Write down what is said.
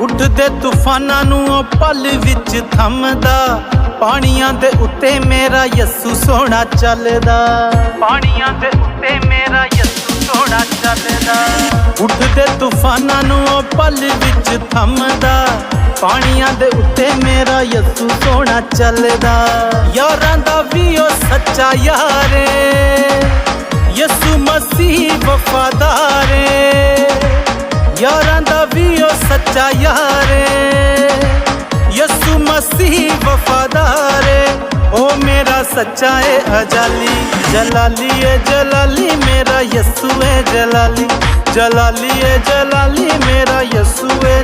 ਉੱਠਦੇ ਤੂਫਾਨਾਂ ਨੂੰ ਉਹ ਪਲ ਵਿੱਚ ਥੰਮਦਾ। ਪਾਣੀਆਂ ਦੇ ਉੱਤੇ ਮੇਰਾ ਯੱਸੂ ਸੋਹਣਾ ਚੱਲਦਾ। ਪਾਣੀਆਂ ਦੇ ਉੱਤੇ ਮੇਰਾ ਯੱਸੂ ਸੋਹਣਾ ਚੱਲਦਾ। ਉੱਠਦੇ ਤੂਫਾਨਾਂ ਨੂੰ ਉਹ ਪਲ ਵਿੱਚ ਥੰਮਦਾ। ਪਾਣੀਆਂ ਦੇ ਉੱਤੇ ਮੇਰਾ ਯੱਸੂ ਸੋਹਣਾ ਚੱਲਦਾ। ਯਾਰਾਂ ਦਾ ਵੀ ਉਹ ਸੱਚਾ ਯਾਰ ਏ। ਯਿਸੂ ਮਸੀਹ ਵਫਾਦਾਰ ਯਾਰਾਂ ਵੀ ਉਹ ਸੱਚਾ ਯਾਰੇ ਏ ਯਿਸੂ ਮਸੀਹ ਵਫਾਦਾਰ ਏ ਉਹ ਮੇਰਾ ਸੱਚਾ ਏ ਅਜਾਲੀ ਜਲਾਲੀ ਏ ਜਲਾਲੀ ਮੇਰਾ ਯਿਸੂ ਏ ਜਲਾਲੀ ਜਲਾਲੀ ਏ ਜਲਾਲੀ ਮੇਰਾ ਯਿਸੂ ਏ